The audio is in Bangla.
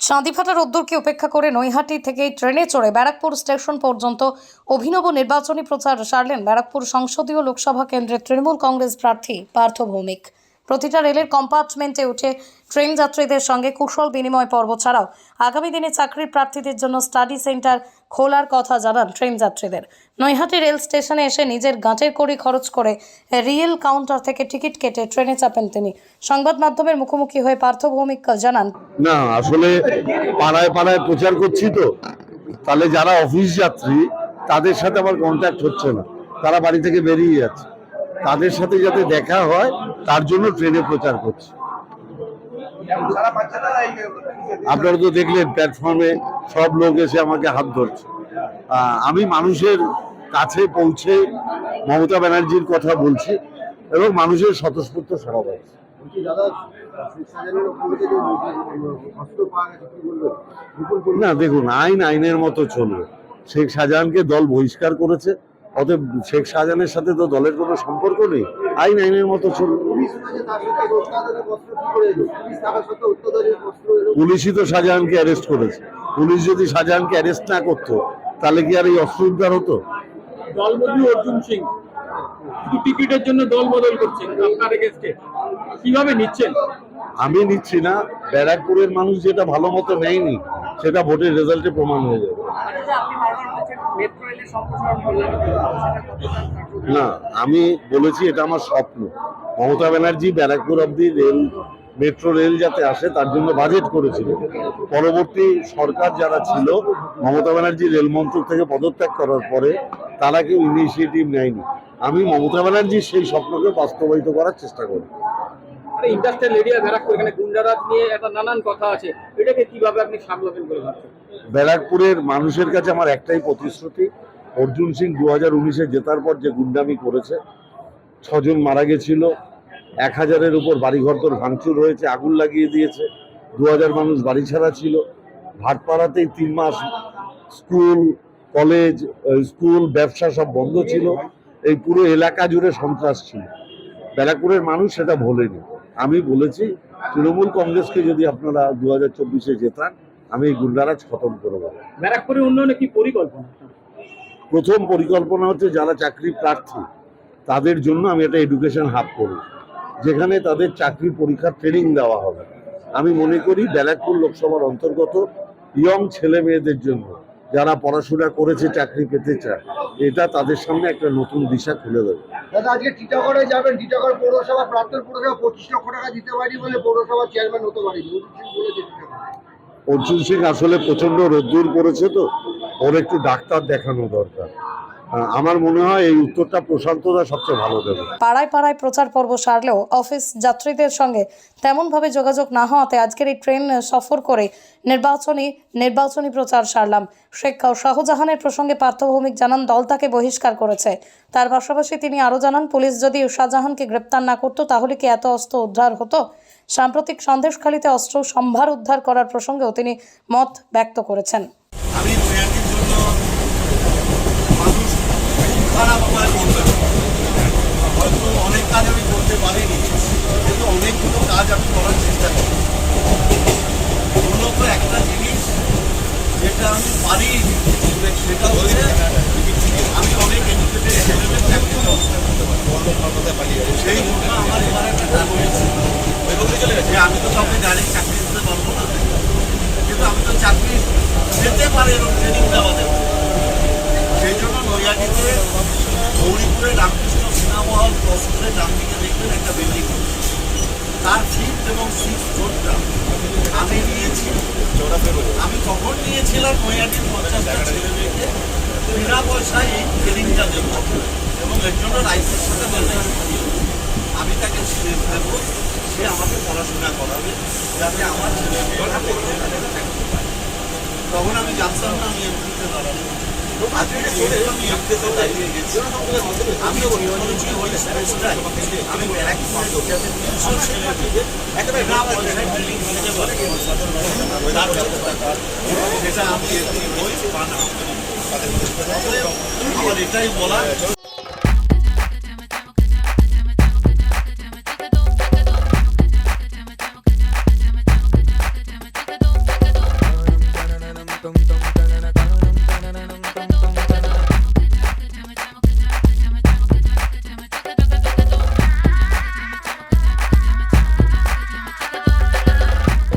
চাঁদিফাটা রোদ্দুরকে উপেক্ষা করে নৈহাটি থেকে ট্রেনে চড়ে ব্যারাকপুর স্টেশন পর্যন্ত অভিনব নির্বাচনী প্রচার সারলেন ব্যারাকপুর সংসদীয় লোকসভা কেন্দ্রের তৃণমূল কংগ্রেস প্রার্থী পার্থ ভৌমিক। প্রতিটা রেলের কম্পার্টমেন্টে উঠে ট্রেন যাত্রীদের সঙ্গে কুশল বিনিময় পর্ব ছাড়াও আগামী দিনে চাকরির প্রার্থীদের জন্য স্টাডি সেন্টার খোলার কথা জানান ট্রেন যাত্রীদের। নৈহাটি রেল স্টেশনে এসে নিজের গাঁটের কড়ি খরচ করে রিয়েল কাউন্টার থেকে টিকিট কেটে ট্রেনে চাপেন তিনি। সংবাদ মাধ্যমের মুখোমুখি হয়ে পার্থ ভৌমিক জানান, না, আসলে পাড়ায় পাড়ায় প্রচার করছি তো। তাহলে যারা অফিস যাত্রী, তাদের সাথে আমার কন্ট্যাক্ট হচ্ছে না। তারা বাড়ি থেকে বেরিয়ে যাচ্ছে। তাদের সাথে যাতে দেখা হয় তার জন্য ট্রেনে প্রচার করছি। আপনারা তো দেখলেন প্ল্যাটফর্মে সব লোক এসে আমাকে হাত ধরছে। আমি মানুষের কাছে পৌঁছে মমতা ব্যানার্জির কথা বলছি এবং মানুষের স্বতঃস্ফূর্ত পরিমাণ না দেখুন আইন আইনের মতো চলবে। শেখ শাহজাহানকে দল বহিষ্কার করেছে অতএব শেখ শাহজাহানের সাথে তো দলের কোনো সম্পর্ক নেই। আইন আইনের মতো চলবে পুলিশই তো শাহজাহানকে অ্যারেস্ট করেছে। পুলিশ যদি শাহজাহানকে অ্যারেস্ট না করতো তাহলে কি আর এই অস্ত্র উদ্ধার হতো? দলবদলু অর্জুন সিং। টিকিটের জন্য দল বদল করছেন আপনার এগেস্টে কীভাবে নিচ্ছেন? আমি নিচ্ছি না। ব্যারাকপুরের মানুষ যেটা ভালো মতো নেয়নি সেটা ভোটের রেজাল্টে প্রমাণ হয়ে যাবে। না, আমি বলেছি এটা আমার স্বপ্ন। মমতা ব্যানার্জি ব্যারাকপুর অব্দি রেল, মেট্রো রেল যাতে আসে, তার জন্য বাজেট করেছিল। পরবর্তী সরকার যারা ছিল, মমতা ব্যানার্জি রেল মন্ত্রক থেকে পদত্যাগ করার পরে, তারা কেউ ইনিশিয়েটিভ নেয়নি। আমি মমতা ব্যানার্জির সেই স্বপ্নকে বাস্তবায়িত করার চেষ্টা করি। ইন্ডাস্ট্রিয়াল এরিয়া ব্যারাকপুর, এখানে গুন্ডারাজ নিয়ে একটা নানান কথা আছে। এটাকে কীভাবে আপনি সামলাবেন বলে ভাবছেন? ব্যারাকপুরের মানুষের কাছে আমার একটাই প্রতিশ্রুতি, অর্জুন সিং দু হাজার উনিশে জেতার পর যে গুন্ডামি করেছে, ছজন মারা গেছিল, এক হাজারের উপর বাড়িঘর তোর ভাঙচুর হয়েছে, আগুন লাগিয়ে দিয়েছে দু হাজার মানুষ বাড়ি ছাড়া ছিল। ভাটপাড়াতেই তিন মাস স্কুল, কলেজ স্কুল, ব্যবসা সব বন্ধ ছিল। এই পুরো এলাকা জুড়ে সন্ত্রাস ছিল। ব্যারাকপুরের মানুষ সেটা ভোলেনি। আমি বলেছি তৃণমূল কংগ্রেসকে যদি আপনারা দু হাজার চব্বিশে জেতান আমি এই গুন্ডারাজ খতম করে দেবো। ব্যারাকপুরের উন্নয়নে কি পরিকল্পনা? প্রথম পরিকল্পনা হচ্ছে যারা চাকরি প্রার্থী তাদের জন্য আমি একটা এডুকেশন হাব করব যেখানে তাদের চাকরি পরীক্ষার ট্রেনিং দেওয়া হবে। আমি মনে করি ব্যারাকপুর লোকসভার অন্তর্গত ইয়ং ছেলে মেয়েদের জন্য যারা পড়াশোনা করেছে চাকরি পেতে চায় এটা তাদের সামনে একটা নতুন দিশা খুলে দেবে। দাদা আজকে টিটাগড়ে যাবেন টিটাগড় পৌরসভা প্রাক্তন পৌরসভা পঁচিশ লক্ষ টাকা দিতে পারি বলে চেয়ারম্যান হতে পারেনি। অর্জুন সিং আসলে প্রচণ্ড রোদ্দুর করেছে তো ওর একটু ডাক্তার দেখানো দরকার। আমার মনে হয় এই উত্তরটা প্রশান্তদা সবচেয়ে ভালো দেবে। পাড়ায় পাড়ায় প্রচার পর্ব সারলেও অফিস যাত্রীদের সঙ্গে তেমনভাবে যোগাযোগ না হওয়াতে আজকের এই ট্রেন সফর করে নির্বাচনী নির্বাচনী প্রচার সারলাম। শেখ শাহজাহানের প্রসঙ্গে পার্থভৌমিক জানান, দল তাকে বহিষ্কার করেছে। তার পাশাপাশি তিনি আরও জানান, পুলিশ যদি শাহজাহানকে গ্রেপ্তার না করতো, তাহলে কি এত অস্ত্র উদ্ধার হতো? সাম্প্রতিক সন্দেশখালীতে অস্ত্র সম্ভার উদ্ধার করার প্রসঙ্গেও তিনি মত ব্যক্ত করেছেন আমি নৈহাটির জন্য মানুষ খারাপ আমার বলবে। হয়তো অনেক কাজ আমি করতে পারিনি, কিন্তু অনেকগুলো কাজ আমি করার চেষ্টা করি মূলত একটা জিনিস যেটা আমি পারি, সেটা হচ্ছে আমি অনেক এডুকেটেড ছেলেমেয়ে চাকরি সেই জন্য আমার এবার একটা হয়েছে। যে আমি তো কাউকে ডাইরেক্ট চাকরি দিতে পারব না। কিন্তু আমি তো চাকরি যেতে পারে এরকম ট্রেনিং দেওয়া দেবো। জন্য নৈয়াটিতে গৌরীপুরে রামকৃষ্ণ সিনেমা হল ক্রস করে ডান দিকে দেখবেন একটা বিল্ডিং তার ফিফথ এবং সিক্স ফ্লোরটা আমি নিয়েছি। আমি কখন নিয়েছিলাম নৈয়াটির পঞ্চাশটা ছেলে মেয়েকে বিনা পয়সায় এই ট্রেনিংটা দেবো এবং এর জন্য রাইসের সাথে আমি তাকে দেবো, সে আমাকে পড়াশোনা করাবে, যাতে আমার ছেলে মেয়েরা তখন আমি জানতাম না আমি এমপিতে দাঁড়াবো। আজকে যেহেতু আমি এমপিতে দাঁড়িয়ে